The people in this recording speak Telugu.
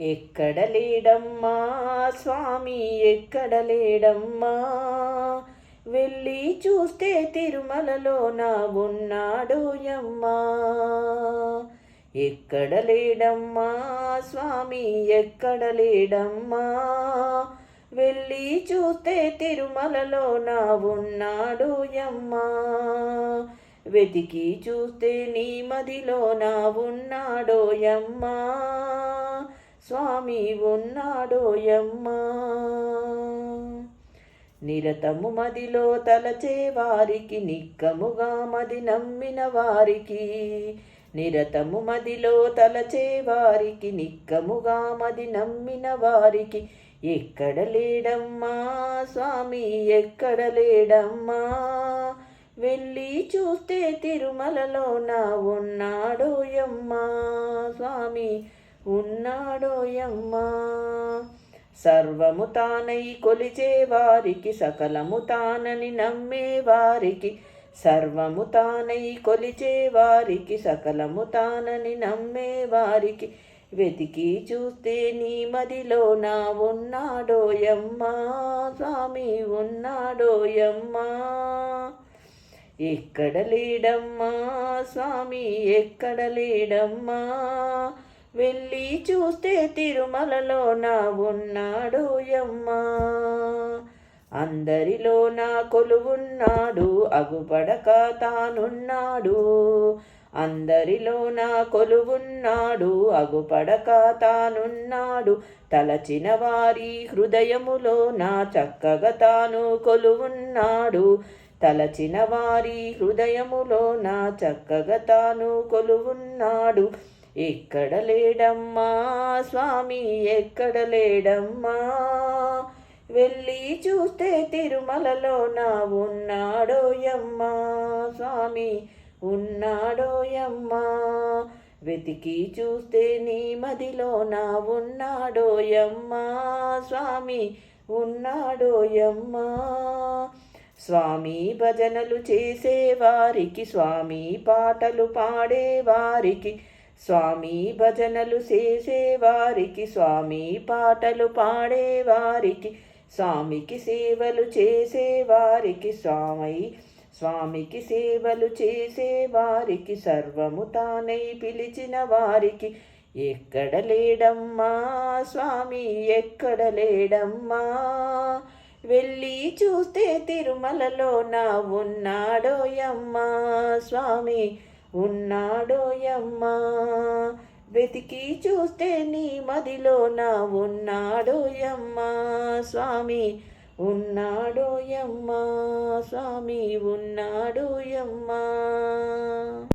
ఎక్కడ లేడమ్మా స్వామి ఎక్కడ లేడమ్మా వెళ్ళి చూస్తే తిరుమలలో నా ఉన్నాడు యమ్మా. ఎక్కడ లేడమ్మా స్వామి ఎక్కడ లేడమ్మా వెళ్ళి చూస్తే తిరుమలలో నా ఉన్నాడు యమ్మా. వెతికి చూస్తే నీ మదిలో నా ఉన్నాడోయమ్మా స్వామి ఉన్నాడోయమ్మా నిరతము మదిలో తలచే వారికి నిక్కముగా మది నమ్మిన వారికి. నిరతము మదిలో తలచే వారికి నిక్కముగా మది నమ్మిన వారికి. ఎక్కడ లేడమ్మా స్వామి ఎక్కడ లేడమ్మా? వెళ్ళి చూస్తే తిరుమలలో నా ఉన్నాడోయమ్మా స్వామి. ఉన్నాడోయమ్మా సర్వము తానై కొలిచే వారికి సకలము తానని నమ్మే వారికి సర్వము తానై కొలిచే వారికి సకలము తానని నమ్మే వారికి వెతికి చూస్తే నీ మదిలో నా ఉన్నాడోయమ్మా స్వామి ఉన్నాడోయమ్మా ఎక్కడ లేడమ్మా? స్వామి ఎక్కడ లేడమ్మా? వెళ్ళి చూస్తే తిరుమలలో నా ఉన్నాడోయమ్మా అందరిలో నా కొలువున్నాడు అగుపడక తానున్నాడు. అందరిలో నా కొలువున్నాడు అగుపడక తానున్నాడు. తలచిన వారి హృదయములో నా చక్కగా తాను కొలువున్నాడు. తలచిన వారి హృదయములో నా చక్కగా తాను కొలువున్నాడు. ఎక్కడ లేడమ్మా? స్వామి ఎక్కడ లేడమ్మా? వెళ్ళి చూస్తే తిరుమలలో నా ఉన్నాడోయమ్మా. స్వామి ఉన్నాడోయమ్మా. వెతికి చూస్తే నీ మదిలో నా ఉన్నాడోయమ్మా. స్వామి ఉన్నాడోయమ్మా. స్వామి భజనలు చేసేవారికి స్వామి పాటలు పాడేవారికి స్వామి భజనలు చేసేవారికి స్వామి పాటలు పాడేవారికి స్వామికి సేవలు చేసేవారికి స్వామి స్వామికి సేవలు చేసేవారికి సర్వము తానై పిలిచిన వారికి. ఎక్కడ లేడమ్మా స్వామి ఎక్కడ లేడమ్మా? వెళ్ళి చూస్తే తిరుమలలో నా ఉన్నాడోయమ్మా స్వామి. ఉన్నాడోయమ్మా వెతికి చూస్తే నీ మదిలో నా ఉన్నాడోయమ్మా స్వామి ఉన్నాడోయమ్మా స్వామి ఉన్నాడోయమ్మా